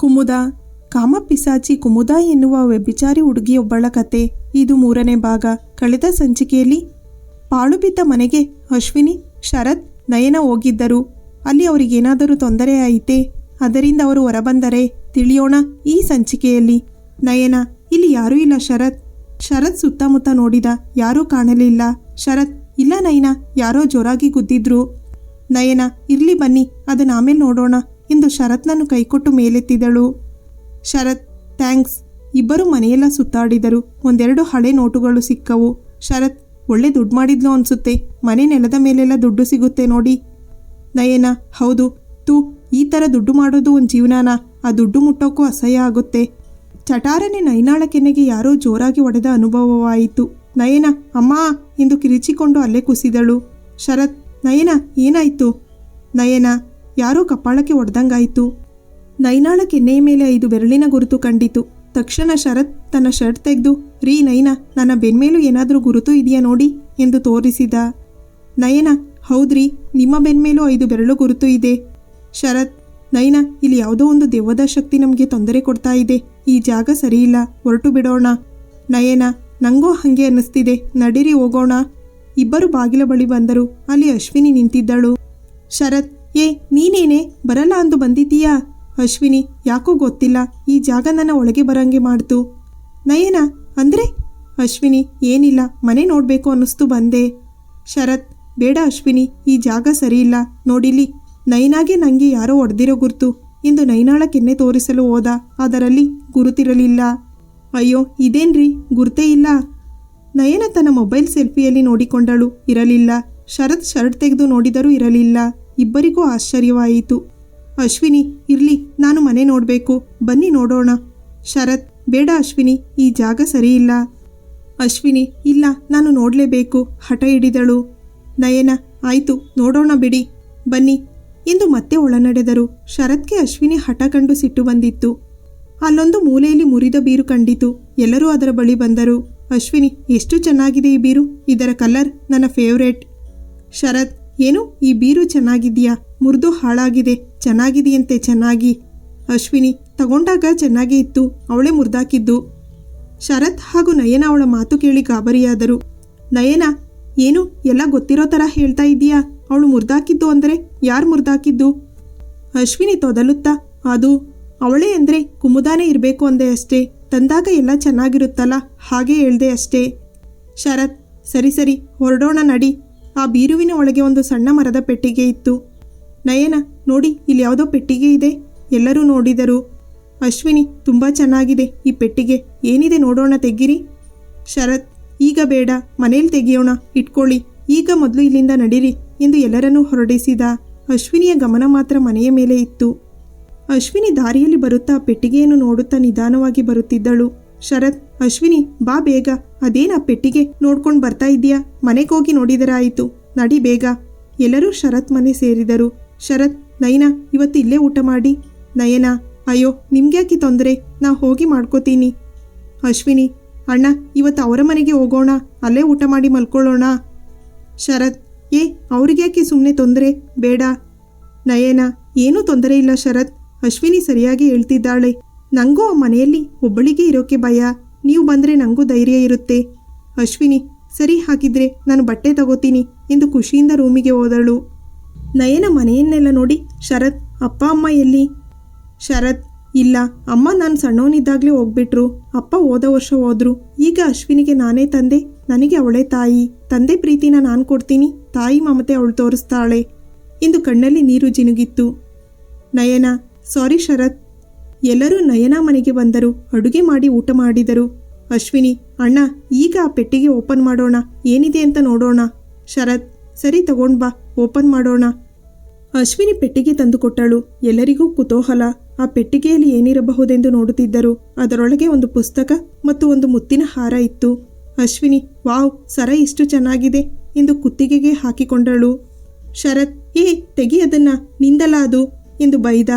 ಕುಮುದ. ಕಾಮಪಿಸಾಚಿ ಕುಮುದ ಎನ್ನುವ ವ್ಯಭಿಚಾರಿ ಹುಡುಗಿಯೊಬ್ಬಳ ಕತೆ. ಇದು ಮೂರನೇ ಭಾಗ. ಕಳೆದ ಸಂಚಿಕೆಯಲ್ಲಿ ಪಾಳುಬಿದ್ದ ಮನೆಗೆ ಅಶ್ವಿನಿ, ಶರತ್, ನಯನ ಹೋಗಿದ್ದರು. ಅಲ್ಲಿ ಅವರಿಗೇನಾದರೂ ತೊಂದರೆ ಆಯಿತೆ ಅದರಿಂದ ಅವರು ಹೊರಬಂದರೆ ತಿಳಿಯೋಣ ಈ ಸಂಚಿಕೆಯಲ್ಲಿ. ನಯನ, ಇಲ್ಲಿ ಯಾರೂ ಇಲ್ಲ ಶರತ್. ಶರತ್ ಸುತ್ತಮುತ್ತ ನೋಡಿದ, ಯಾರೂ ಕಾಣಲಿಲ್ಲ. ಶರತ್, ಇಲ್ಲ ನಯನ, ಯಾರೋ ಜೋರಾಗಿ ಗುದ್ದಿದ್ರು. ನಯನ, ಇರ್ಲಿ ಬನ್ನಿ, ಅದನ್ನ ಆಮೇಲೆ ನೋಡೋಣ. ಎಂದು ಶರತ್ನನ್ನು ಕೈಕೊಟ್ಟು ಮೇಲೆತ್ತಿದಳು. ಶರತ್, ಥ್ಯಾಂಕ್ಸ್. ಇಬ್ಬರು ಮನೆಯೆಲ್ಲ ಸುತ್ತಾಡಿದರು. ಒಂದೆರಡು ಹಳೆ ನೋಟುಗಳು ಸಿಕ್ಕವು. ಶರತ್, ಒಳ್ಳೆ ದುಡ್ಡು ಮಾಡಿದ್ಲು ಅನ್ಸುತ್ತೆ. ಮನೆ ನೆಲದ ಮೇಲೆಲ್ಲ ದುಡ್ಡು ಸಿಗುತ್ತೆ ನೋಡಿ. ನಯನ, ಹೌದು. ತೂ, ಈ ಥರ ದುಡ್ಡು ಮಾಡೋದು ಒಂದು ಜೀವನಾನ? ಆ ದುಡ್ಡು ಮುಟ್ಟೋಕ್ಕೂ ಅಸಹ್ಯ ಆಗುತ್ತೆ. ಚಟಾರನೆ ನೈನಾಳ ಕೆನೆಗೆ ಯಾರೋ ಜೋರಾಗಿ ಒಡೆದ ಅನುಭವವಾಯಿತು. ನಯನ, ಅಮ್ಮ! ಎಂದು ಕಿರಿಚಿಕೊಂಡು ಅಲ್ಲೇ ಕುಸಿದಳು. ಶರತ್, ನಯನ, ಏನಾಯ್ತು? ನಯನ ಯಾರೋ ಕಪಾಳಕ್ಕೆ ಒಡ್ದಂಗಾಯಿತು. ನೈನಾಳ ಕೆನ್ನೆಯ ಮೇಲೆ ಐದು ಬೆರಳಿನ ಗುರುತು ಕಂಡಿತು. ತಕ್ಷಣ ಶರತ್ ತನ್ನ ಶರ್ಟ್ ತೆಗೆದು, ರೀ ನಯನ ನನ್ನ ಬೆನ್ಮೇಲೂ ಏನಾದರೂ ಗುರುತು ಇದೆಯಾ ನೋಡಿ ಎಂದು ತೋರಿಸಿದ. ನಯನ, ಹೌದ್ರಿ, ನಿಮ್ಮ ಬೆನ್ಮೇಲೂ ಐದು ಬೆರಳು ಗುರುತು ಇದೆ. ಶರತ್ ನಯನ ಇಲ್ಲಿ ಯಾವುದೋ ಒಂದು ದೆವ್ವದ ಶಕ್ತಿ ನಮಗೆ ತೊಂದರೆ ಕೊಡ್ತಾ ಇದೆ. ಈ ಜಾಗ ಸರಿಯಿಲ್ಲ, ಹೊರಟು ಬಿಡೋಣ. ನಯನ, ನಂಗೋ ಹಾಗೆ ಅನ್ನಿಸ್ತಿದೆ, ನಡೀರಿ ಹೋಗೋಣ. ಇಬ್ಬರು ಬಾಗಿಲ ಬಳಿ ಬಂದರು, ಅಲ್ಲಿ ಅಶ್ವಿನಿ ನಿಂತಿದ್ದಳು. ಶರತ್ ಏ, ನೀನೇನೆ? ಬರಲ್ಲ ಅಂದು ಬಂದಿದ್ದೀಯಾ? ಅಶ್ವಿನಿ, ಯಾಕೋ ಗೊತ್ತಿಲ್ಲ. ಈ ಜಾಗ ನನ್ನ ಒಳಗೆ ಬರಂಗೆ ಮಾಡ್ತು. ನಯನ, ಅಂದ್ರೆ? ಅಶ್ವಿನಿ, ಏನಿಲ್ಲ. ಮನೆ ನೋಡಬೇಕು ಅನ್ನಿಸ್ತು ಬಂದೆ. ಶರತ್, ಬೇಡ ಅಶ್ವಿನಿ, ಈ ಜಾಗ ಸರಿಯಿಲ್ಲ. ನೋಡಿಲಿ ನಯನಾಗೆ ನಂಗೆ ಯಾರೋ ಹೊಡೆದಿರೋ ಗುರುತು. ಇಂದು ನೈನಾಳ ಕೆನ್ನೆ ತೋರಿಸಲು ಹೋದ. ಅದರಲ್ಲಿ ಗುರುತಿರಲಿಲ್ಲ. ಅಯ್ಯೋ, ಇದೇನ್ರಿ? ಗುರುತೇ ಇಲ್ಲ. ನಯನ ತನ್ನ ಮೊಬೈಲ್ ಸೆಲ್ಫಿಯಲ್ಲಿ ನೋಡಿಕೊಂಡಳು. ಇರಲಿಲ್ಲ. ಶರತ್ ಶರ್ಟ್ ತೆಗೆದು ನೋಡಿದರೂ ಇರಲಿಲ್ಲ. ಇಬ್ಬರಿಗೂ ಆಶ್ಚರ್ಯವಾಯಿತು. ಅಶ್ವಿನಿ, ಇರ್ಲಿ, ನಾನು ಮನೆ ನೋಡಬೇಕು. ಬನ್ನಿ ನೋಡೋಣ. ಶರತ್, ಬೇಡ ಅಶ್ವಿನಿ, ಈ ಜಾಗ ಸರಿಯಿಲ್ಲ. ಅಶ್ವಿನಿ, ಇಲ್ಲ, ನಾನು ನೋಡಲೇಬೇಕು. ಹಠ ಹಿಡಿದಳು. ನಯನ, ಆಯಿತು, ನೋಡೋಣ ಬಿಡಿ. ಬನ್ನಿ. ಎಂದು ಮತ್ತೆ ಒಳನಡೆದರು. ಶರತ್ಗೆ ಅಶ್ವಿನಿ ಹಠ ಕಂಡು ಸಿಟ್ಟು ಬಂದಿತ್ತು. ಅಲ್ಲೊಂದು ಮೂಲೆಯಲ್ಲಿ ಮುರಿದ ಬೀರು ಕಂಡಿತು. ಎಲ್ಲರೂ ಅದರ ಬಳಿ ಬಂದರು. ಅಶ್ವಿನಿ, ಎಷ್ಟು ಚೆನ್ನಾಗಿದೆ ಈ ಬೀರು? ಇದರ ಕಲರ್ ನನ್ನ ಫೇವ್ರೇಟ್. ಶರತ್ ಏನು, ಈ ಬೀರು ಚೆನ್ನಾಗಿದೆಯಾ ಮುರಿದು ಹಾಳಾಗಿದೆ, ಚೆನ್ನಾಗಿದೆಯಂತೆ ಚೆನ್ನಾಗಿ. ಅಶ್ವಿನಿ, ತಗೊಂಡಾಗ ಚೆನ್ನಾಗೇ ಇತ್ತು, ಅವಳೇ ಮುರಿದಾಕಿದ್ದು. ಶರತ್ ಹಾಗೂ ನಯನ ಅವಳ ಮಾತು ಕೇಳಿ ಗಾಬರಿಯಾದರು. ನಯನ, ಏನು, ಎಲ್ಲ ಗೊತ್ತಿರೋ ಥರ ಹೇಳ್ತಾ ಇದೀಯಾ ಅವಳು ಮುರಿದಾಕಿದ್ದು ಅಂದರೆ ಯಾರು ಮುರಿದಾಕಿದ್ದು? ಅಶ್ವಿನಿ ತೊದಲುತ್ತಾ, ಅದು, ಅವಳೇ ಅಂದರೆ ಕುಮುದಾನೇ ಇರಬೇಕು ಅಂದೆ ಅಷ್ಟೇ, ತಂದಾಗ ಎಲ್ಲ ಚೆನ್ನಾಗಿರುತ್ತಲ್ಲ, ಹಾಗೆ ಹೇಳ್ದೆ ಅಷ್ಟೇ. ಶರತ್, ಸರಿ ಸರಿ, ಹೊರಡೋಣ ನಡಿ. ಆ ಬೀರುವಿನ ಒಳಗೆ ಒಂದು ಸಣ್ಣ ಮರದ ಪೆಟ್ಟಿಗೆ ಇತ್ತು. ನಯನ, ನೋಡಿ, ಇಲ್ಲಿ ಯಾವುದೋ ಪೆಟ್ಟಿಗೆ ಇದೆ. ಎಲ್ಲರೂ ನೋಡಿದರು. ಅಶ್ವಿನಿ, ತುಂಬ ಚೆನ್ನಾಗಿದೆ ಈ ಪೆಟ್ಟಿಗೆ. ಏನಿದೆ ನೋಡೋಣ ತೆಗಿರಿ. ಶರತ್, ಈಗ ಬೇಡ, ಮನೇಲಿ ತೆಗೆಯೋಣ, ಇಟ್ಕೊಳ್ಳಿ. ಈಗ ಮೊದಲು ಇಲ್ಲಿಂದ ನಡೀರಿ ಎಂದು ಎಲ್ಲರನ್ನೂ ಹೊರಡಿಸಿದ ಅಶ್ವಿನಿಯ ಗಮನ ಮಾತ್ರ ಮನೆಯ ಮೇಲೆ ಇತ್ತು. ಅಶ್ವಿನಿ ದಾರಿಯಲ್ಲಿ ಬರುತ್ತಾ ಪೆಟ್ಟಿಗೆಯನ್ನು ನೋಡುತ್ತಾ ನಿಧಾನವಾಗಿ ಬರುತ್ತಿದ್ದಳು. ಶರತ್, ಅಶ್ವಿನಿ, ಬಾ ಬೇಗ. ಅದೇನ ಪೆಟ್ಟಿಗೆ? ನೋಡ್ಕೊಂಡು ಬರ್ತಾ ಇದೀಯಾ ಮನೆಗೆ ಹೋಗಿ ನೋಡಿದರಾಯಿತು. ನಡಿ ಬೇಗ. ಎಲ್ಲರೂ ಶರತ್ ಮನೆ ಸೇರಿದರು. ಶರತ್ ನಯನ ಇವತ್ತು ಇಲ್ಲೇ ಊಟ ಮಾಡಿ. ನಯನ, ಅಯ್ಯೋ, ನಿಮ್ಗ್ಯಾಕೆ ತೊಂದರೆ? ನಾ ಹೋಗಿ ಮಾಡ್ಕೋತೀನಿ. ಅಶ್ವಿನಿ, ಅಣ್ಣ, ಇವತ್ತು ಅವರ ಮನೆಗೆ ಹೋಗೋಣ. ಅಲ್ಲೇ ಊಟ ಮಾಡಿ ಮಲ್ಕೊಳ್ಳೋಣ. ಶರತ್, ಏ, ಅವ್ರಿಗ್ಯಾಕೆ ಸುಮ್ಮನೆ ತೊಂದರೆ? ಬೇಡ. ನಯನ, ಏನೂ ತೊಂದರೆ ಇಲ್ಲ ಶರತ್. ಅಶ್ವಿನಿ ಸರಿಯಾಗಿ ಹೇಳ್ತಿದ್ದಾಳೆ. ನಂಗೂ ಆ ಮನೆಯಲ್ಲಿ ಒಬ್ಬಳಿಗೆ ಇರೋಕೆ ಭಯ? ನೀವು ಬಂದರೆ ನನಗೂ ಧೈರ್ಯ ಇರುತ್ತೆ. ಅಶ್ವಿನಿ, ಸರಿ ಹಾಗಿದ್ರೆ ನಾನು ಬಟ್ಟೆ ತಗೋತೀನಿ ಎಂದು ಖುಷಿಯಿಂದ ರೂಮಿಗೆ ಹೋದಳು. ನಯನ ಮನೆಯನ್ನೆಲ್ಲ ನೋಡಿ ಶರತ್, ಅಪ್ಪ, ಅಮ್ಮ ಎಲ್ಲಿ? ಶರತ್, ಇಲ್ಲ, ಅಮ್ಮ ನಾನು ಸಣ್ಣವನಿದ್ದಾಗಲೇ ಹೋಗ್ಬಿಟ್ರು. ಅಪ್ಪ ಹೋದ ವರ್ಷ ಹೋದ್ರು. ಈಗ ಅಶ್ವಿನಿಗೆ ನಾನೇ ತಂದೆ, ನನಗೆ ಅವಳೇ ತಾಯಿ. ತಂದೆ ಪ್ರೀತಿನ ನಾನು ಕೊಡ್ತೀನಿ, ತಾಯಿ ಮಮತೆ ಅವಳು ತೋರಿಸ್ತಾಳೆ ಎಂದು ಕಣ್ಣಲ್ಲಿ ನೀರು ಜಿನುಗಿತ್ತು. ನಯನ, ಸಾರಿ ಶರತ್ ಎಲ್ಲರೂ ನಯನ ಮನೆಗೆ ಬಂದರು. ಅಡುಗೆ ಮಾಡಿ ಊಟ ಮಾಡಿದರು. ಅಶ್ವಿನಿ, ಅಣ್ಣ, ಈಗ ಆ ಪೆಟ್ಟಿಗೆ ಓಪನ್ ಮಾಡೋಣ. ಏನಿದೆ ಅಂತ ನೋಡೋಣ. ಶರತ್, ಸರಿ ತಗೊಂಡ್ ಬಾ, ಓಪನ್ ಮಾಡೋಣ. ಅಶ್ವಿನಿ ಪೆಟ್ಟಿಗೆ ತಂದುಕೊಟ್ಟಳು ಎಲ್ಲರಿಗೂ ಕುತೂಹಲ. ಆ ಪೆಟ್ಟಿಗೆಯಲ್ಲಿ ಏನಿರಬಹುದೆಂದು ನೋಡುತ್ತಿದ್ದರು. ಅದರೊಳಗೆ ಒಂದು ಪುಸ್ತಕ ಮತ್ತು ಒಂದು ಮುತ್ತಿನ ಹಾರ ಇತ್ತು. ಅಶ್ವಿನಿ, ವಾವ್, ಸರ ಇಷ್ಟು ಚೆನ್ನಾಗಿದೆ. ಎಂದು ಕುತ್ತಿಗೆಗೆ ಹಾಕಿಕೊಂಡಳು. ಶರತ್, ಏ, ತೆಗಿ ಅದನ್ನ. ನಿಂದಲ್ಲ ಅದು. ಎಂದು ಬೈದ.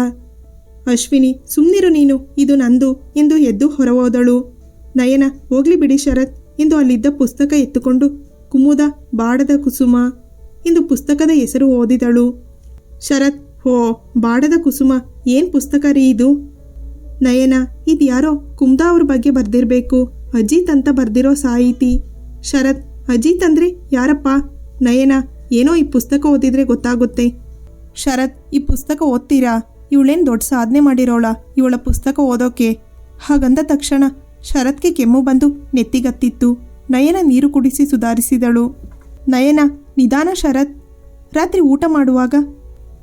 ಅಶ್ವಿನಿ, ಸುಮ್ನಿರು ನೀನು. ಇದು ನಂದು. ಎಂದು ಎದ್ದು ಹೊರಹೋದಳು. ನಯನ, ಹೋಗ್ಲಿ ಬಿಡಿ ಶರತ್. ಎಂದು ಅಲ್ಲಿದ್ದ ಪುಸ್ತಕ ಎತ್ತುಕೊಂಡು ಕುಮುದ ಬಾಡದ ಕುಸುಮ. ಎಂದು ಪುಸ್ತಕದ ಹೆಸರು ಓದಿದಳು. ಶರತ್, ಹೋ, ಬಾಡದ ಕುಸುಮ. ಏನ್ ಪುಸ್ತಕ ರೀ ಇದು? ನಯನ ಇದ್ಯಾರೋ ಕುಮ್ದಾ ಅವ್ರ ಬಗ್ಗೆ ಬರ್ದಿರ್ಬೇಕು. ಅಜಿತ್ ಅಂತ ಬರ್ದಿರೋ ಸಾಹಿತಿ. ಶರತ್, ಅಜಿತ್ ಅಂದ್ರೆ ಯಾರಪ್ಪ? ನಯನ, ಏನೋ ಈ ಪುಸ್ತಕ ಓದಿದ್ರೆ ಗೊತ್ತಾಗುತ್ತೆ. ಶರತ್, ಈ ಪುಸ್ತಕ ಓದ್ತೀರಾ? ಇವಳೇನು ದೊಡ್ಡ ಸಾಧನೆ ಮಾಡಿರೋಳ? ಇವಳ ಪುಸ್ತಕ ಓದೋಕೆ? ಹಾಗಂದ ತಕ್ಷಣ ಶರತ್ಗೆ ಕೆಮ್ಮು ಬಂದು ನೆತ್ತಿಗತ್ತಿತ್ತು. ನಯನ ನೀರು ಕುಡಿಸಿ ಸುಧಾರಿಸಿದಳು. ನಯನ, ನಿಧಾನ ಶರತ್. ರಾತ್ರಿ ಊಟ ಮಾಡುವಾಗ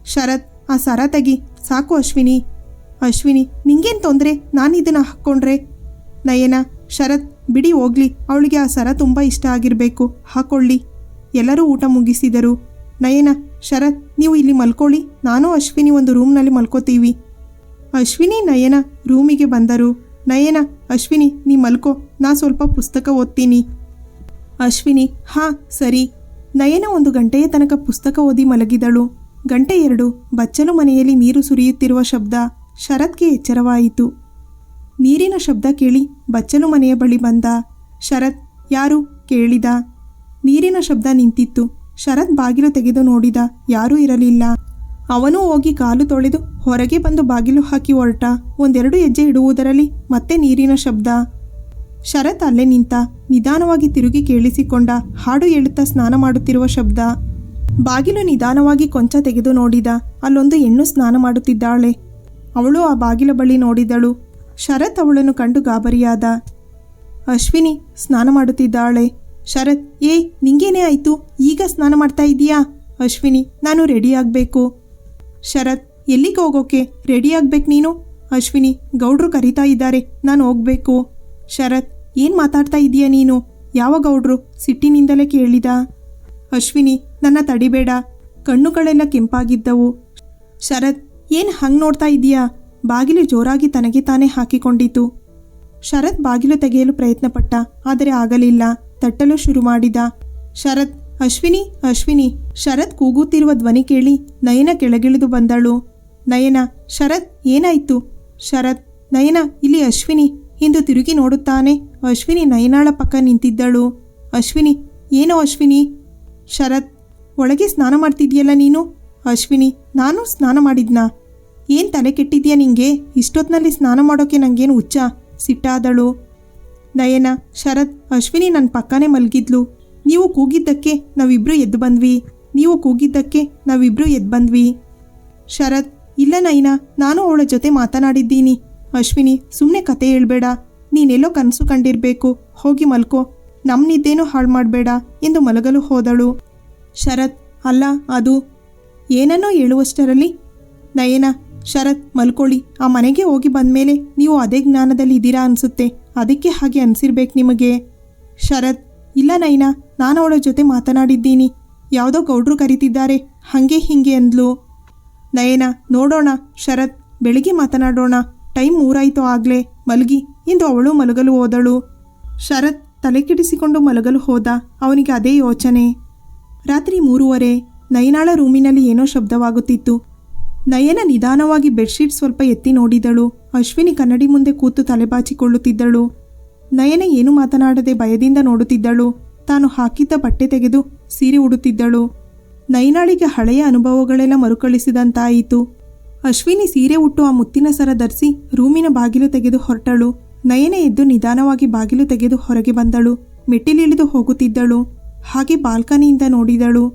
ಶರತ್, ಆ ಸರ ತೆಗಿ, ಸಾಕು ಅಶ್ವಿನಿ. ಅಶ್ವಿನಿ, ನಿಂಗೇನು ತೊಂದರೆ? ನಾನು ಇದನ್ನು ಹಾಕ್ಕೊಂಡ್ರೆ? ನಯನ, ಶರತ್, ಬಿಡಿ ಹೋಗ್ಲಿ. ಅವಳಿಗೆ ಆ ಸರ ತುಂಬ ಇಷ್ಟ ಆಗಿರಬೇಕು. ಹಾಕೊಳ್ಳಿ. ಎಲ್ಲರೂ ಊಟ ಮುಗಿಸಿದರು. ನಯನ ಶರತ್, ನೀವು ಇಲ್ಲಿ ಮಲ್ಕೊಳ್ಳಿ. ನಾನು ಅಶ್ವಿನಿ ಒಂದು ರೂಮ್ನಲ್ಲಿ ಮಲ್ಕೋತೀವಿ. ಅಶ್ವಿನಿ, ನಯನ ರೂಮಿಗೆ ಬಂದರು. ನಯನ, ಅಶ್ವಿನಿ, ನೀ ಮಲ್ಕೋ. ನಾ ಸ್ವಲ್ಪ ಪುಸ್ತಕ ಓದ್ತೀನಿ. ಅಶ್ವಿನಿ, ಹಾ, ಸರಿ. ನಯನ ಒಂದು ಗಂಟೆಯ ತನಕ ಪುಸ್ತಕ ಓದಿ ಮಲಗಿದಳು. ಗಂಟೆ ಎರಡು, ಬಚ್ಚಲು ಮನೆಯಲ್ಲಿ ನೀರು ಸುರಿಯುತ್ತಿರುವ ಶಬ್ದ ಶರತ್ಗೆ ಎಚ್ಚರವಾಯಿತು. ನೀರಿನ ಶಬ್ದ ಕೇಳಿ ಬಚ್ಚಲು ಮನೆಯ ಬಳಿ ಬಂದ. ಶರತ್, ಯಾರು? ಕೇಳಿದ. ನೀರಿನ ಶಬ್ದ ನಿಂತಿತ್ತು. ಶರತ್ ಬಾಗಿಲು ತೆಗೆದು ನೋಡಿದ, ಯಾರೂ ಇರಲಿಲ್ಲ. ಅವನು ಹೋಗಿ ಕಾಲು ತೊಳೆದು ಹೊರಗೆ ಬಂದು ಬಾಗಿಲು ಹಾಕಿ ಹೊರಟ. ಒಂದೆರಡು ಹೆಜ್ಜೆ ಇಡುವುದರಲ್ಲಿ ಮತ್ತೆ ನೀರಿನ ಶಬ್ದ. ಶರತ್ ಅಲ್ಲೇ ನಿಂತ ನಿಧಾನವಾಗಿ ತಿರುಗಿ ಕೇಳಿಸಿಕೊಂಡ, ಹಾಡು ಹೇಳುತ್ತಾ ಸ್ನಾನ ಮಾಡುತ್ತಿರುವ ಶಬ್ದ. ಬಾಗಿಲು ನಿಧಾನವಾಗಿ ಕೊಂಚ ತೆಗೆದು ನೋಡಿದ, ಅಲ್ಲೊಂದು ಹೆಣ್ಣು ಸ್ನಾನ ಮಾಡುತ್ತಿದ್ದಾಳೆ. ಅವಳು ಆ ಬಾಗಿಲ ಬಳಿ ನೋಡಿದಳು. ಶರತ್ ಅವಳನ್ನು ಕಂಡು ಗಾಬರಿಯಾದ. ಅಶ್ವಿನಿ ಸ್ನಾನ ಮಾಡುತ್ತಿದ್ದಾಳೆ. ಶರತ್ ಏ ನಿಂಗೇನೇ ಆಯ್ತು? ಈಗ ಸ್ನಾನ ಮಾಡ್ತಾ ಇದೀಯಾ ಅಶ್ವಿನಿ, ನಾನು ರೆಡಿ ಆಗಬೇಕು. ಶರತ್, ಎಲ್ಲಿಗೆ ಹೋಗೋಕೆ? ರೆಡಿ ಆಗ್ಬೇಕು ನೀನು? ಅಶ್ವಿನಿ, ಗೌಡ್ರು ಕರೀತಾ ಇದ್ದಾರೆ, ನಾನು ಹೋಗ್ಬೇಕು. ಶರತ್, ಏನು ಮಾತಾಡ್ತಾ ಇದೀಯ ನೀನು? ಯಾವ ಗೌಡ್ರು? ಸಿಟ್ಟಿನಿಂದಲೇ ಕೇಳಿದ. ಅಶ್ವಿನಿ, ನನ್ನ ತಡಿಬೇಡ ಕಣ್ಣುಗಳೆಲ್ಲ ಕೆಂಪಾಗಿದ್ದವು. ಶರತ್, ಏನು ಹಂಗೆ ನೋಡ್ತಾ ಇದೀಯಾ ಬಾಗಿಲು ಜೋರಾಗಿ ತನಗೆ ತಾನೇ ಹಾಕಿಕೊಂಡಿತು. ಶರತ್ ಬಾಗಿಲು ತೆಗೆಯಲು ಪ್ರಯತ್ನಪಟ್ಟ, ಆದರೆ ಆಗಲಿಲ್ಲ. ತಟ್ಟಲು ಶುರು ಮಾಡಿದ. ಶರತ್, ಅಶ್ವಿನಿ ಅಶ್ವಿನಿ, ಶರತ್ ಕೂಗುತ್ತಿರುವ ಧ್ವನಿ ಕೇಳಿ ನಯನ ಕೆಳಗಿಳಿದು ಬಂದಳು. ನಯನ, ಶರತ್, ಏನಾಯ್ತು? ಶರತ್, ನಯನ, ಇಲ್ಲಿ ಅಶ್ವಿನಿ. ಎಂದು ತಿರುಗಿ ನೋಡುತ್ತಾನೆ. ಅಶ್ವಿನಿ ನಯನಾಳ ಪಕ್ಕ ನಿಂತಿದ್ದಳು. ಅಶ್ವಿನಿ, ಏನೋ ಅಶ್ವಿನಿ? ಶರತ್, ಒಳಗೆ ಸ್ನಾನ ಮಾಡ್ತಿದ್ಯಲ್ಲ ನೀನು? ಅಶ್ವಿನಿ, ನಾನು ಸ್ನಾನ ಮಾಡಿದ್ನಾ. ಏನು ತಲೆ ಕೆಟ್ಟಿದ್ಯಾ ನಿಂಗೆ? ಇಷ್ಟೊತ್ತಿನಲ್ಲಿ ಸ್ನಾನ ಮಾಡೋಕೆ ನಂಗೇನು ಹುಚ್ಚ? ಸಿಟ್ಟಾದಳು. ನಯನ, ಶರತ್, ಅಶ್ವಿನಿ ನನ್ನ ಪಕ್ಕನೇ ಮಲಗಿದ್ಲು. ನೀವು ಕೂಗಿದ್ದಕ್ಕೆ ನಾವಿಬ್ರು ಎದ್ದು ಬಂದ್ವಿ. ನೀವು ಕೂಗಿದ್ದಕ್ಕೆ ನಾವಿಬ್ರು ಎದ್ದು ಬಂದ್ವಿ. ಶರತ್, ಇಲ್ಲ ನಯನ, ನಾನು ಅವಳ ಜೊತೆ ಮಾತನಾಡಿದ್ದೀನಿ. ಅಶ್ವಿನಿ ಸುಮ್ಮನೆ ಕತೆ ಹೇಳ್ಬೇಡ. ನೀನೆಲ್ಲೋ ಕನಸು ಕಂಡಿರಬೇಕು. ಹೋಗಿ ಮಲ್ಕೋ. ನಮ್ಮ ನಿದ್ದೇನೂ ಹಾಳು ಮಾಡಬೇಡ ಎಂದು ಮಲಗಲು ಹೋದಳು. ಶರತ್, ಅಲ್ಲ, ಅದು. ಏನನ್ನೋ ಹೇಳುವಷ್ಟರಲ್ಲಿ. ನಯನ, ಶರತ್, ಮಲ್ಕೊಳ್ಳಿ. ಆ ಮನೆಗೆ ಹೋಗಿ ಬಂದಮೇಲೆ ನೀವು ಅದೇ ಜ್ಞಾನದಲ್ಲಿ ಇದ್ದೀರಾ ಅನಿಸುತ್ತೆ. ಅದಕ್ಕೆ ಹಾಗೆ ಅನಿಸಿರ್ಬೇಕು ನಿಮಗೆ. ಶರತ್, ಇಲ್ಲ ನೈನಾ, ನಾನು ಅವಳ ಜೊತೆ ಮಾತನಾಡಿದ್ದೀನಿ. ಯಾವುದೋ ಗೌಡ್ರು ಕರೀತಿದ್ದಾರೆ. ಹಾಗೆ ಹೀಗೆ ಅಂದ್ಲು. ನಯನ, ನೋಡೋಣ. ಶರತ್, ಬೆಳಿಗ್ಗೆ ಮಾತನಾಡೋಣ. ಟೈಮ್ ಮೂರಾಯಿತು ಆಗಲೇ. ಮಲಗಿ. ಎಂದು ಅವಳು ಮಲಗಲು ಹೋದಳು. ಶರತ್ ತಲೆಕೆಡಿಸಿಕೊಂಡು ಮಲಗಲು ಹೋದ. ಅವನಿಗೆ ಅದೇ ಯೋಚನೆ. ರಾತ್ರಿ ಮೂರುವರೆ. ನಯನಾಳ ರೂಮಿನಲ್ಲಿ ಏನೋ ಶಬ್ದವಾಗುತ್ತಿತ್ತು. ನಯನ ನಿಧಾನವಾಗಿ ಬೆಡ್ಶೀಟ್ ಸ್ವಲ್ಪ ಎತ್ತಿ ನೋಡಿದಳು. ಅಶ್ವಿನಿ ಕನ್ನಡಿ ಮುಂದೆ ಕೂತು ತಲೆಬಾಚಿಕೊಳ್ಳುತ್ತಿದ್ದಳು. ನಯನ ಏನು ಮಾತನಾಡದೆ ಭಯದಿಂದ ನೋಡುತ್ತಿದ್ದಳು. ತಾನು ಹಾಕಿದ್ದ ಬಟ್ಟೆ ತೆಗೆದು ಸೀರೆ ಉಡುತ್ತಿದ್ದಳು. ನೈನಾಳಿಗೆ ಹಳೆಯ ಅನುಭವಗಳೆಲ್ಲ ಮರುಕಳಿಸಿದಂತಾಯಿತು. ಅಶ್ವಿನಿ ಸೀರೆ ಉಟ್ಟು ಆ ಮುತ್ತಿನ ಸರ ಧರಿಸಿ ರೂಮಿನ ಬಾಗಿಲು ತೆಗೆದು ಹೊರಟಳು. ನಯನ ಎದ್ದು ನಿಧಾನವಾಗಿ ಬಾಗಿಲು ತೆಗೆದು ಹೊರಗೆ ಬಂದಳು. ಮೆಟ್ಟಿಲಿಳಿದು ಹೋಗುತ್ತಿದ್ದಳು. ಹಾಗೆ ಬಾಲ್ಕನಿಯಿಂದ ನೋಡಿದಳು.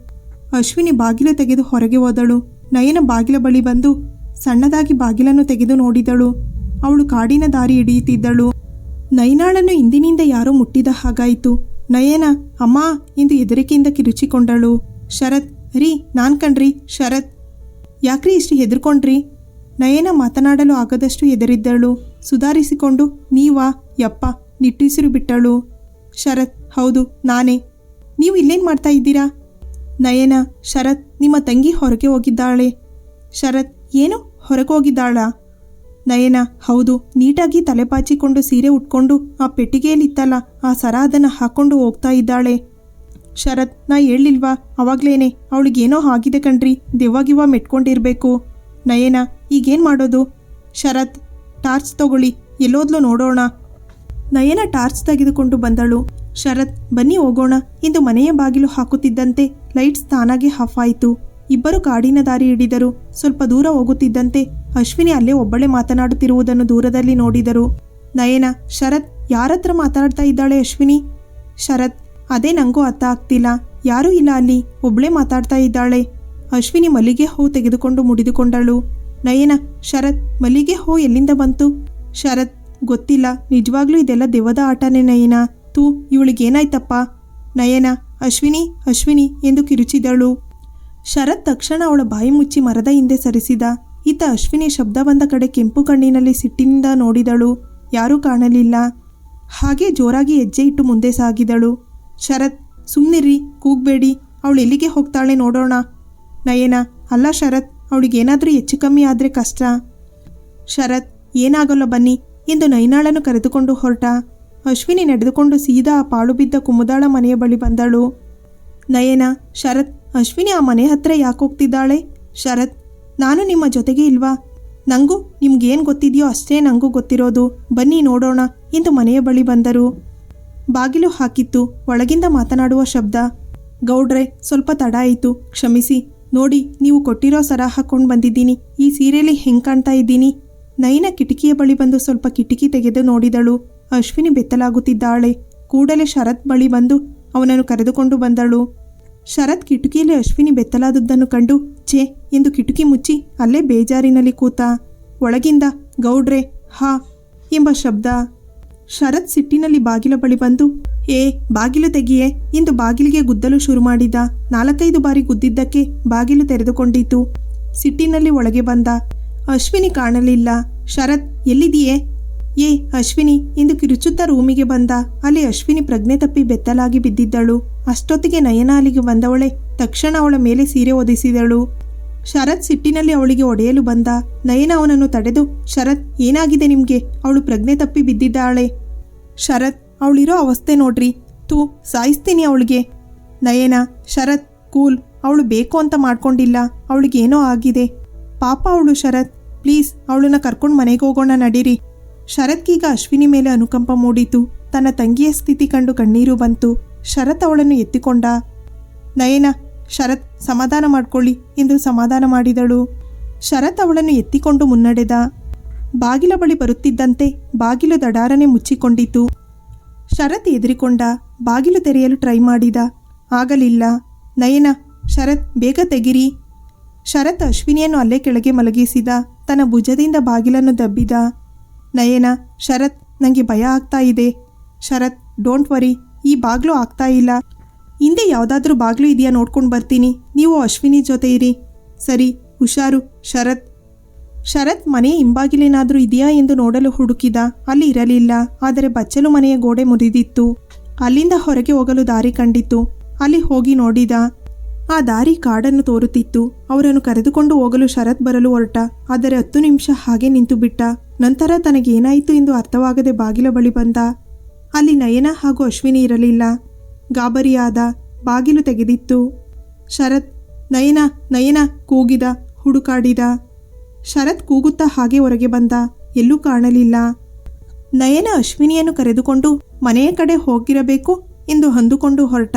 ಅಶ್ವಿನಿ ಬಾಗಿಲು ತೆಗೆದು ಹೊರಗೆ ಹೋದಳು. ನಯನ ಬಾಗಿಲ ಬಳಿ ಬಂದು ಸಣ್ಣದಾಗಿ ಬಾಗಿಲನ್ನು ತೆಗೆದು ನೋಡಿದಳು. ಅವಳು ಕಾಡಿನ ದಾರಿ ಹಿಡಿಯುತ್ತಿದ್ದಳು. ನಯನಾಳನ್ನು ಇಂದಿನಿಂದ ಯಾರೋ ಮುಟ್ಟಿದ ಹಾಗಾಯಿತು. ನಯನ, ಅಮ್ಮ ಎಂದು ಹೆದರಿಕೆಯಿಂದ ಕಿರುಚಿಕೊಂಡಳು. ಶರತ್, ರೀ, ನಾನ್ ಕಣ್ರಿ, ಶರತ್. ಯಾಕ್ರಿ ಇಷ್ಟು ಹೆದರ್ಕೊಂಡ್ರಿ? ನಯನ ಮಾತನಾಡಲು ಆಗದಷ್ಟು ಎದರಿದ್ದಳು ಸುಧಾರಿಸಿಕೊಂಡು, ನೀವಾ, ಯಪ್ಪ, ನಿಟ್ಟುಸಿರು ಬಿಟ್ಟಳು. ಶರತ್, ಹೌದು, ನಾನೇ. ನೀವು ಇಲ್ಲೇನು ಮಾಡ್ತಾ ಇದ್ದೀರಾ? ನಯನ, ಶರತ್ ನಿಮ್ಮ ತಂಗಿ ಹೊರಗೆ ಹೋಗಿದ್ದಾಳೆ. ಶರತ್, ಏನು? ಹೊರಗೆ ಹೋಗಿದ್ದಾಳ? ನಯನ, ಹೌದು, ನೀಟಾಗಿ ತಲೆಪಾಚಿಕೊಂಡು ಸೀರೆ ಉಟ್ಕೊಂಡು ಆ ಪೆಟ್ಟಿಗೆಯಲ್ಲಿತ್ತಲ್ಲ, ಆ ಸರ ಅದನ್ನು ಹಾಕೊಂಡು ಹೋಗ್ತಾ ಇದ್ದಾಳೆ. ಶರತ್, ನಾ ಹೇಳಿಲ್ವಾ ಅವಾಗ್ಲೇನೆ, ಅವಳಿಗೇನೋ ಆಗಿದೆ ಕಣ್ರಿ ದೆವ್ವಾಗಿವ ಮೆಟ್ಕೊಂಡಿರ್ಬೇಕು. ನಯನ, ಈಗೇನು ಮಾಡೋದು? ಶರತ್, ಟಾರ್ಚ್ ತಗೊಳ್ಳಿ, ಎಲ್ಲೋದ್ಲು ನೋಡೋಣ. ನಯನ ಟಾರ್ಚ್ ತೆಗೆದುಕೊಂಡು ಬಂದಳು. ಶರತ್, ಬನ್ನಿ ಹೋಗೋಣ. ಎಂದು ಮನೆಯ ಬಾಗಿಲು ಹಾಕುತ್ತಿದ್ದಂತೆ ಲೈಟ್ಸ್ ತಾನಾಗೆ ಹಾಫ್ ಆಯಿತು. ಇಬ್ಬರು ಕಾಡಿನ ದಾರಿ ಹಿಡಿದರು. ಸ್ವಲ್ಪ ದೂರ ಹೋಗುತ್ತಿದ್ದಂತೆ ಅಶ್ವಿನಿ ಅಲ್ಲೇ ಒಬ್ಬಳೆ ಮಾತನಾಡುತ್ತಿರುವುದನ್ನು ದೂರದಲ್ಲಿ ನೋಡಿದರು. ನಯನ, ಶರತ್, ಯಾರತ್ರ ಮಾತಾಡ್ತಾ ಇದ್ದಾಳೆ ಅಶ್ವಿನಿ? ಶರತ್, ಅದೇ ನಂಗೂ ಅರ್ಥ ಆಗ್ತಿಲ್ಲ. ಯಾರೂ ಇಲ್ಲ ಅಲ್ಲಿ, ಒಬ್ಳೆ ಮಾತಾಡ್ತಾ ಇದ್ದಾಳೆ. ಅಶ್ವಿನಿ ಮಲ್ಲಿಗೆ ಹೂ ತೆಗೆದುಕೊಂಡು ಮುಡಿದುಕೊಂಡಳು. ನಯನ, ಶರತ್, ಮಲ್ಲಿಗೆ ಹೂ ಎಲ್ಲಿಂದ ಬಂತು? ಶರತ್, ಗೊತ್ತಿಲ್ಲ. ನಿಜವಾಗ್ಲೂ ಇದೆಲ್ಲ ದೆವ್ವದ ಆಟನೇ ನಯನ. ತೂ ಇವಳಿಗೇನಾಯ್ತಪ್ಪ ನಯನ, ಅಶ್ವಿನಿ ಅಶ್ವಿನಿ ಎಂದು ಕಿರುಚಿದಳು. ಶರತ್ ತಕ್ಷಣ ಅವಳ ಬಾಯಿ ಮುಚ್ಚಿ ಮರದ ಹಿಂದೆ ಸರಿಸಿದ. ಈತ ಅಶ್ವಿನಿ ಶಬ್ದ ಬಂದ ಕಡೆ ಕೆಂಪು ಕಣ್ಣಿನಲ್ಲಿ ಸಿಟ್ಟಿನಿಂದ ನೋಡಿದಳು. ಯಾರೂ ಕಾಣಲಿಲ್ಲ. ಹಾಗೆ ಜೋರಾಗಿ ಹೆಜ್ಜೆ ಇಟ್ಟು ಮುಂದೆ ಸಾಗಿದಳು. ಶರತ್ ಸುಮ್ಮನಿರಿ ಕೂಗಬೇಡಿ, ಅವಳು ಎಲ್ಲಿಗೆ ಹೋಗ್ತಾಳೆ ನೋಡೋಣ. ನಯನ, ಅಲ್ಲ ಶರತ್ ಅವಳಿಗೇನಾದರೂ ಹೆಚ್ಚು ಕಮ್ಮಿ ಆದರೆ ಕಷ್ಟ. ಶರತ್, ಏನಾಗಲ್ಲ ಬನ್ನಿ ಎಂದು ನೈನಾಳನ್ನು ಕರೆದುಕೊಂಡು ಹೊರಟ. ಅಶ್ವಿನಿ ನಡೆದುಕೊಂಡು ಸೀದಾ ಪಾಳು ಬಿದ್ದ ಕುಮುದಾಳ ಮನೆಯ ಬಳಿ ಬಂದಳು. ನಯನ, ಶರತ್, ಅಶ್ವಿನಿ ಆ ಮನೆ ಹತ್ರ ಯಾಕೆ ಹೋಗ್ತಿದ್ದಾಳೆ? ಶರತ್, ನಾನು ನಿಮ್ಮ ಜೊತೆಗೆ ಇಲ್ವಾ? ನಂಗೂ ನಿಮ್ಗೇನು ಗೊತ್ತಿದೆಯೋ ಅಷ್ಟೇ ನನಗೂ ಗೊತ್ತಿರೋದು. ಬನ್ನಿ ನೋಡೋಣ ಎಂದು ಮನೆಯ ಬಳಿ ಬಂದರು. ಬಾಗಿಲು ಹಾಕಿತ್ತು, ಒಳಗಿಂದ ಮಾತನಾಡುವ ಶಬ್ದ. ಗೌಡ್ರೆ, ಸ್ವಲ್ಪ ತಡ ಆಯಿತು, ಕ್ಷಮಿಸಿ. ನೋಡಿ, ನೀವು ಕೊಟ್ಟಿರೋ ಸರ ಹಾಕ್ಕೊಂಡು ಬಂದಿದ್ದೀನಿ. ಈ ಸೀರೆಯಲ್ಲಿ ಹೆಂಗೆ ಕಾಣ್ತಾ ಇದ್ದೀನಿ? ನಯನ ಕಿಟಕಿಯ ಬಳಿ ಬಂದು ಸ್ವಲ್ಪ ಕಿಟಕಿ ತೆಗೆದು ನೋಡಿದಳು. ಅಶ್ವಿನಿ ಬೆತ್ತಲಾಗುತ್ತಿದ್ದಾಳೆ. ಕೂಡಲೇ ಶರತ್ ಬಳಿ ಬಂದು ಅವನನ್ನು ಕರೆದುಕೊಂಡು ಬಂದಳು. ಶರತ್ ಕಿಟಕಿಯಲ್ಲಿ ಅಶ್ವಿನಿ ಬೆತ್ತಲಾದದ್ದನ್ನು ಕಂಡು, ಛೇ ಎಂದು ಕಿಟಕಿ ಮುಚ್ಚಿ ಅಲ್ಲೇ ಬೇಜಾರಿನಲ್ಲಿ ಕೂತ. ಒಳಗಿಂದ, ಗೌಡ್ರೆ, ಹಾ, ಎಂಬ ಶಬ್ದ. ಶರತ್ ಸಿಟ್ಟಿನಲ್ಲಿ ಬಾಗಿಲ ಬಳಿ ಬಂದು, ಏ, ಬಾಗಿಲು ತೆಗಿಯೇ ಎಂದು ಬಾಗಿಲಿಗೆ ಗುದ್ದಲು ಶುರು ಮಾಡಿದ. ನಾಲ್ಕೈದು ಬಾರಿ ಗುದ್ದಿದ್ದಕ್ಕೆ ಬಾಗಿಲು ತೆರೆದುಕೊಂಡಿತು. ಸಿಟ್ಟಿನಲ್ಲಿ ಒಳಗೆ ಬಂದ. ಅಶ್ವಿನಿ ಕಾಣಲಿಲ್ಲ. ಶರತ್ ಎಲ್ಲಿದೆಯೇ ಏ, ಅಶ್ವಿನಿ ಎಂದು ಕಿರುಚುತ್ತ ರೂಮಿಗೆ ಬಂದ. ಅಲ್ಲಿ ಅಶ್ವಿನಿ ಪ್ರಜ್ಞೆ ತಪ್ಪಿ ಬೆತ್ತಲಾಗಿ ಬಿದ್ದಿದ್ದಳು. ಅಷ್ಟೊತ್ತಿಗೆ ನಯನ ಅಲ್ಲಿಗೆ ಬಂದವಳೆ. ತಕ್ಷಣ ಅವಳ ಮೇಲೆ ಸೀರೆ ಒದಿಸಿದಳು ಶರತ್ ಸಿಟ್ಟಿನಲ್ಲಿ ಅವಳಿಗೆ ಒಡೆಯಲು ಬಂದ. ನಯನ ಅವನನ್ನು ತಡೆದು, ಶರತ್, ಏನಾಗಿದೆ ನಿಮ್ಗೆ? ಅವಳು ಪ್ರಜ್ಞೆ ತಪ್ಪಿ ಬಿದ್ದಿದ್ದಾಳೆ. ಶರತ್, ಅವಳಿರೋ ಅವಸ್ಥೆ ನೋಡ್ರಿ. ತೂ, ಸಾಯಿಸ್ತೀನಿ ಅವಳಿಗೆ. ನಯನ, ಶರತ್, ಕೂಲ್, ಅವಳು ಬೇಕು ಅಂತ ಮಾಡ್ಕೊಂಡಿಲ್ಲ. ಅವಳಿಗೇನೋ ಆಗಿದೆ. ಪಾಪ ಅವಳು ಶರತ್. ಪ್ಲೀಸ್, ಅವಳನ್ನ ಕರ್ಕೊಂಡು ಮನೆಗೆ ಹೋಗೋಣ ನಡೀರಿ. ಶರತ್ಗೀಗ ಅಶ್ವಿನಿ ಮೇಲೆ ಅನುಕಂಪ ಮೂಡಿತು. ತನ್ನ ತಂಗಿಯ ಸ್ಥಿತಿ ಕಂಡು ಕಣ್ಣೀರು ಬಂತು. ಶರತ್ ಅವಳನ್ನು ಎತ್ತಿಕೊಂಡ. ನಯನ, ಶರತ್, ಸಮಾಧಾನ ಮಾಡ್ಕೊಳ್ಳಿ ಎಂದು ಸಮಾಧಾನ ಮಾಡಿದಳು. ಶರತ್ ಅವಳನ್ನು ಎತ್ತಿಕೊಂಡು ಮುನ್ನಡೆದ. ಬಾಗಿಲ ಬಳಿ ಬರುತ್ತಿದ್ದಂತೆ ಬಾಗಿಲು ದಡಾರನೆ ಮುಚ್ಚಿಕೊಂಡಿತು. ಶರತ್ ಎದುರಿಕೊಂಡ ಬಾಗಿಲು ತೆರೆಯಲು ಟ್ರೈ ಮಾಡಿದ. ಆಗಲಿಲ್ಲ. ನಯನ, ಶರತ್, ಬೇಗ ತೆಗಿರಿ. ಶರತ್ ಅಶ್ವಿನಿಯನ್ನು ಅಲ್ಲೇ ಕೆಳಗೆ ಮಲಗಿಸಿದ. ತನ್ನ ಭುಜದಿಂದ ಬಾಗಿಲನ್ನು ದಬ್ಬಿದ. ನಯನ, ಶರತ್ ನನಗೆ ಭಯ ಆಗ್ತಾ ಇದೆ. ಶರತ್ ಡೋಂಟ್ ವರಿ ಈ ಬಾಗ್ಲು ಆಗ್ತಾ ಇಲ್ಲ. ಹಿಂದೆ ಯಾವುದಾದ್ರೂ ಬಾಗ್ಲು ಇದೆಯಾ ನೋಡ್ಕೊಂಡು ಬರ್ತೀನಿ. ನೀವು ಅಶ್ವಿನಿ ಜೊತೆ ಇರಿ. ಸರಿ, ಹುಷಾರು, ಶರತ್. ಶರತ್, ಮನೆ ಹಿಂಬಾಗಿಲೇನಾದರೂ ಇದೆಯಾ ಎಂದು ನೋಡಲು ಹುಡುಕಿದ. ಅಲ್ಲಿ ಇರಲಿಲ್ಲ, ಆದರೆ ಬಚ್ಚಲು ಮನೆಯ ಗೋಡೆ ಮುರಿದಿತ್ತು. ಅಲ್ಲಿಂದ ಹೊರಗೆ ಹೋಗಲು ದಾರಿ ಕಂಡಿತ್ತು. ಅಲ್ಲಿ ಹೋಗಿ ನೋಡಿದ. ಆ ದಾರಿ ಕಾಡನ್ನು ತೋರುತ್ತಿತ್ತು. ಅವರನ್ನು ಕರೆದುಕೊಂಡು ಹೋಗಲು ಶರತ್ ಬರಲು ಹೊರಟ. ಆದರೆ ಹತ್ತು ನಿಮಿಷ ಹಾಗೆ ನಿಂತು ಬಿಟ್ಟ ನಂತರ ತನಗೇನಾಯಿತು ಎಂದು ಅರ್ಥವಾಗದೆ ಬಾಗಿಲ ಬಳಿ ಬಂದ. ಅಲ್ಲಿ ನಯನ ಹಾಗೂ ಅಶ್ವಿನಿ ಇರಲಿಲ್ಲ. ಗಾಬರಿಯಾದ ಬಾಗಿಲು ತೆಗೆದಿತ್ತು. ಶರತ್, ನಯನ ನಯನ ಕೂಗಿದ, ಹುಡುಕಾಡಿದ. ಶರತ್ ಕೂಗುತ್ತಾ ಹಾಗೆ ಹೊರಗೆ ಬಂದ. ಎಲ್ಲೂ ಕಾಣಲಿಲ್ಲ. ನಯನ ಅಶ್ವಿನಿಯನ್ನು ಕರೆದುಕೊಂಡು ಮನೆಯ ಕಡೆ ಹೋಗಿರಬೇಕು ಎಂದು ಅಂದುಕೊಂಡು ಹೊರಟ.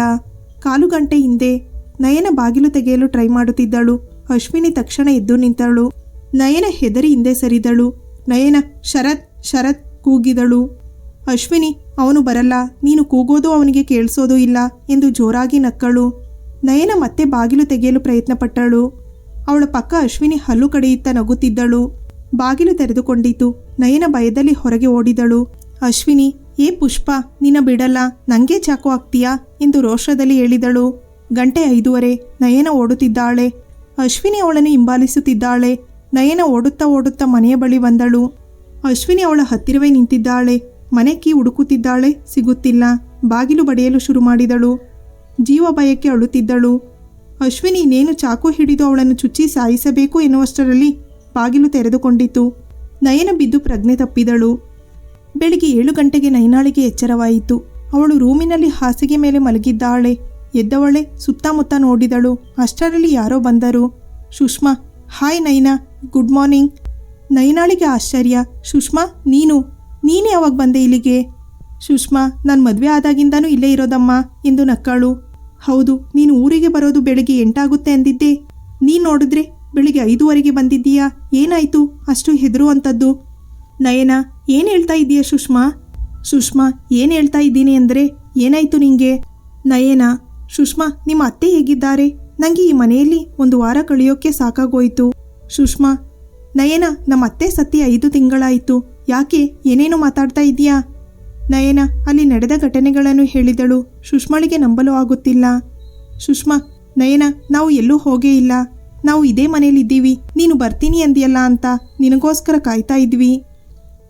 ಕಾಲು ಗಂಟೆ ಹಿಂದೆ ನಯನ ಬಾಗಿಲು ತೆಗೆಯಲು ಟ್ರೈ ಮಾಡುತ್ತಿದ್ದಳು. ಅಶ್ವಿನಿ ತಕ್ಷಣ ಎದ್ದು ನಿಂತಳು. ನಯನ ಹೆದರಿ ಹಿಂದೆ ಸರಿದಳು. ನಯನ ಶರತ್ ಶರತ್ ಕೂಗಿದಳು. ಅಶ್ವಿನಿ, ಅವನು ಬರಲ್ಲ, ನೀನು ಕೂಗೋದು ಅವನಿಗೆ ಕೇಳಿಸೋದು ಇಲ್ಲ ಎಂದು ಜೋರಾಗಿ ನಕ್ಕಳು. ನಯನ ಮತ್ತೆ ಬಾಗಿಲು ತೆಗೆಯಲು ಪ್ರಯತ್ನಪಟ್ಟಳು. ಅವಳ ಪಕ್ಕ ಅಶ್ವಿನಿ ಹಲ್ಲು ಕಡೆಯುತ್ತ ನಗುತ್ತಿದ್ದಳು. ಬಾಗಿಲು ತೆರೆದುಕೊಂಡಿತು. ನಯನ ಭಯದಲ್ಲಿ ಹೊರಗೆ ಓಡಿದಳು. ಅಶ್ವಿನಿ, ಏ ಪುಷ್ಪ ನಿನ್ನ ಬಿಡಲ್ಲ, ನಂಗೆ ಚಾಕು ಆಗ್ತೀಯಾ ಎಂದು ರೋಷದಲ್ಲಿ ಹೇಳಿದಳು. ಗಂಟೆ ಐದೂವರೆ, ನಯನ ಓಡುತ್ತಿದ್ದಾಳೆ. ಅಶ್ವಿನಿ ಅವಳನ್ನು ಹಿಂಬಾಲಿಸುತ್ತಿದ್ದಾಳೆ. ನಯನ ಓಡುತ್ತಾ ಓಡುತ್ತಾ ಮನೆಯ ಬಳಿ ಬಂದಳು. ಅಶ್ವಿನಿ ಅವಳ ಹತ್ತಿರವೇ ನಿಂತಿದ್ದಾಳೆ. ಮನೆ ಕೀ ಹುಡುಕುತ್ತಿದ್ದಾಳೆ. ಸಿಗುತ್ತಿಲ್ಲ. ಬಾಗಿಲು ಬಡಿಯಲು ಶುರು ಮಾಡಿದಳು. ಜೀವ ಭಯಕ್ಕೆ ಅಳುತ್ತಿದ್ದಳು. ಅಶ್ವಿನಿ ಇನ್ನೇನು ಚಾಕು ಹಿಡಿದು ಅವಳನ್ನು ಚುಚ್ಚಿ ಸಾಯಿಸಬೇಕು ಎನ್ನುವಷ್ಟರಲ್ಲಿ ಬಾಗಿಲು ತೆರೆದುಕೊಂಡಿತು. ನಯನ ಬಿದ್ದು ಪ್ರಜ್ಞೆ ತಪ್ಪಿದಳು. ಬೆಳಿಗ್ಗೆ ಏಳು ಗಂಟೆಗೆ ನೈನಾಳಿಗೆ ಎಚ್ಚರವಾಯಿತು. ಅವಳು ರೂಮಿನಲ್ಲಿ ಹಾಸಿಗೆ ಮೇಲೆ ಮಲಗಿದ್ದಾಳೆ. ಎದ್ದವಳೆ ಸುತ್ತಮುತ್ತ ನೋಡಿದಳು. ಅಷ್ಟರಲ್ಲಿ ಯಾರೋ ಬಂದರು. Sushma, hi Naina good morning. ನಯನಾಳಿಗೆ ಆಶ್ಚರ್ಯ. ಸುಷ್ಮಾ, ನೀನು? ನೀನು ಯಾವಾಗ ಬಂದೆ ಇಲ್ಲಿಗೆ? ಸುಷ್ಮಾ, ನಾನು ಮದುವೆ ಆದಾಗಿಂದನೂ ಇಲ್ಲೇ ಇರೋದಮ್ಮ, ಎಂದು ನಕ್ಕಳು. ಹೌದು, ನೀನು ಊರಿಗೆ ಬರೋದು ಬೆಳಿಗ್ಗೆ ಎಂಟಾಗುತ್ತೆ ಅಂದಿದ್ದೆ. ನೀನು ನೋಡಿದ್ರೆ ಬೆಳಿಗ್ಗೆ ಐದುವರೆಗೆ ಬಂದಿದ್ದೀಯಾ? ಏನಾಯ್ತು? ಅಷ್ಟು ಹೆದರುವಂಥದ್ದು ನಯನ, ಏನು ಹೇಳ್ತಾ ಇದ್ದೀಯಾ ಸುಷ್ಮಾ? ಸುಷ್ಮಾ, ಏನು ಹೇಳ್ತಾ ಇದ್ದೀನಿ ಅಂದರೆ ಏನಾಯ್ತು ನಿಂಗೆ? ನಯನ, ಸುಷ್ಮಾ, ನಿಮ್ಮ ಅತ್ತೆ ಹೇಗಿದ್ದಾರೆ? ನನಗೆ ಈ ಮನೆಯಲ್ಲಿ ಒಂದು ವಾರ ಕಳೆಯೋಕ್ಕೆ ಸಾಕಾಗೋಯ್ತು. ಸುಷ್ಮಾ, ನಯನ ನಮ್ಮ ಅತ್ತೆ ಸತ್ತಿ ಐದು ತಿಂಗಳಾಯಿತು. ಯಾಕೆ ಏನೇನು ಮಾತಾಡ್ತಾ ಇದೀಯಾ ನಯನ, ಅಲ್ಲಿ ನಡೆದ ಘಟನೆಗಳನ್ನು ಹೇಳಿದಳು. ಸುಷ್ಮಾಳಿಗೆ ನಂಬಲು ಆಗುತ್ತಿಲ್ಲ. ಸುಷ್ಮಾ, ನಯನ, ನಾವು ಎಲ್ಲೂ ಹೋಗೇ ಇಲ್ಲ. ನಾವು ಇದೇ ಮನೇಲಿದ್ದೀವಿ ನೀನು ಬರ್ತೀನಿ ಅಂದಿಯಲ್ಲ ಅಂತ ನಿನಗೋಸ್ಕರ ಕಾಯ್ತಾ ಇದ್ವಿ.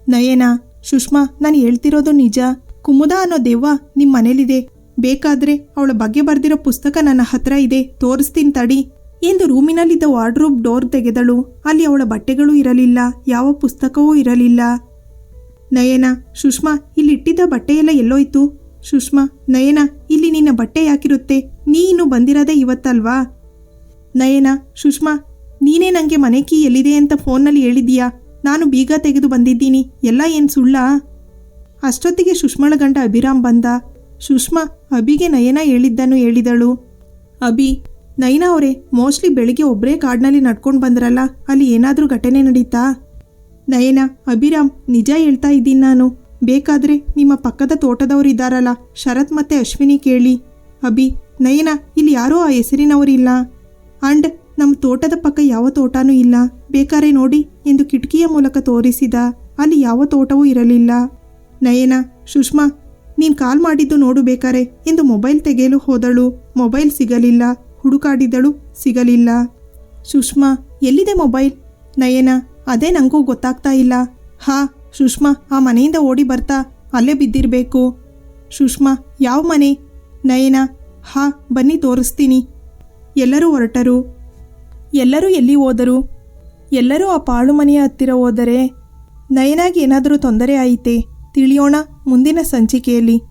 ನಯನ, ಸುಷ್ಮಾ, ನಾನು ಹೇಳ್ತಿರೋದು ನಿಜ. ಕುಮುದ ಅನ್ನೋ ದೆವ್ವ ನಿಮ್ಮ ಮನೇಲಿದೆ. ಬೇಕಾದ್ರೆ ಅವಳ ಬಗ್ಗೆ ಬರೆದಿರೋ ಪುಸ್ತಕ ನನ್ನ ಹತ್ರ ಇದೆ. ತೋರಿಸ್ತೀನಿ ತಡಿ. ಎಂದು ರೂಮಿನಲ್ಲಿದ್ದ ವಾರ್ಡ್ರೋಬ್ ಡೋರ್ ತೆಗೆದಳು. ಅಲ್ಲಿ ಅವಳ ಬಟ್ಟೆಗಳು ಇರಲಿಲ್ಲ, ಯಾವ ಪುಸ್ತಕವೂ ಇರಲಿಲ್ಲ. ನಯನ, ಸುಷ್ಮಾ ಇಲ್ಲಿ ಇಟ್ಟಿದ್ದ ಬಟ್ಟೆಯೆಲ್ಲ ಎಲ್ಲೋಯ್ತು. ಸುಷ್ಮಾ, ನಯನ, ಇಲ್ಲಿ ನಿನ್ನ ಬಟ್ಟೆ ಯಾಕಿರುತ್ತೆ? ನೀ ಇನ್ನು ಬಂದಿರೋದೇ ಇವತ್ತಲ್ವಾ? ನಯನ, ಸುಷ್ಮಾ, ನೀನೇ ನನಗೆ ಮನೆ ಕೀ ಎಲ್ಲಿದೆ ಅಂತ ಫೋನ್ನಲ್ಲಿ ಹೇಳಿದ್ದೀಯಾ? ನಾನು ಬೀಗ ತೆಗೆದು ಬಂದಿದ್ದೀನಿ, ಎಲ್ಲ ಏನು ಸುಳ್ಳಾ? ಅಷ್ಟೊತ್ತಿಗೆ ಸುಷ್ಮಳ ಗಂಡ ಅಭಿರಾಮ್ ಬಂದ. ಸುಷ್ಮಾ ಅಭಿಗೆ ನಯನ ಹೇಳಿದ್ದನ್ನು ಹೇಳಿದಳು. ಅಭಿ ನಯನ ಅವರೇ, ಮೋಸ್ಟ್ಲಿ ಬೆಳಿಗ್ಗೆ ಒಬ್ಬರೇ ಕಾಡಿನಲ್ಲಿ ನಡ್ಕೊಂಡು ಬಂದ್ರಲ್ಲ, ಅಲ್ಲಿ ಏನಾದರೂ ಘಟನೆ ನಡೀತಾ? ನಯನ, ಅಭಿರಾಮ್, ನಿಜ ಹೇಳ್ತಾ ಇದ್ದೀನಿ ನಾನು. ಬೇಕಾದ್ರೆ ನಿಮ್ಮ ಪಕ್ಕದ ತೋಟದವರು ಇದ್ದಾರಲ್ಲ, ಶರತ್ ಮತ್ತೆ ಅಶ್ವಿನಿ ಕೇಳಿ. ಅಭಿ, ನಯನ, ಇಲ್ಲಿ ಯಾರೋ ಆ ಹೆಸರಿನವರಿಲ್ಲ. ಅಂಡ್ ನಮ್ಮ ತೋಟದ ಪಕ್ಕ ಯಾವ ತೋಟನೂ ಇಲ್ಲ. ಬೇಕಾರೆ ನೋಡಿ, ಎಂದು ಕಿಟಕಿಯ ಮೂಲಕ ತೋರಿಸಿದ, ಅಲ್ಲಿ ಯಾವ ತೋಟವೂ ಇರಲಿಲ್ಲ. ನಯನ, ಸುಷ್ಮಾ, ನೀನು ಕಾಲ್ ಮಾಡಿದ್ದು ನೋಡು ಬೇಕಾರೆ ಎಂದು ಮೊಬೈಲ್ ತೆಗೆಯಲು ಹೋದಳು. ಮೊಬೈಲ್ ಸಿಗಲಿಲ್ಲ. ಹುಡುಕಾಡಿದಳು, ಸಿಗಲಿಲ್ಲ. ಸುಷ್ಮಾ, ಎಲ್ಲಿದೆ ಮೊಬೈಲ್? ನಯನ, ಅದೇ ನನಗೂ ಗೊತ್ತಾಗ್ತಾ ಇಲ್ಲ. ಹಾ, ಸುಷ್ಮಾ, ಆ ಮನೆಯಿಂದ ಓಡಿ ಬರ್ತಾ ಅಲ್ಲೇ ಬಿದ್ದಿರಬೇಕು. ಸುಷ್ಮಾ, ಯಾವ ಮನೆ? ನಯನ, ಹಾ, ಬನ್ನಿ ತೋರಿಸ್ತೀನಿ. ಎಲ್ಲರೂ ಹೊರಟರು. ಎಲ್ಲರೂ ಎಲ್ಲಿ ಹೋದರು? ಎಲ್ಲರೂ ಆ ಪಾಳು ಮನೆಯ ಹತ್ತಿರ ಹೋದರೆ? ನಯನಾಗಿ ಏನಾದರೂ ತೊಂದರೆ ಆಯಿತೆ? ತಿಳಿಯೋಣ, ಮುಂದಿನ ಸಂಚಿಕೆಯಲ್ಲಿ.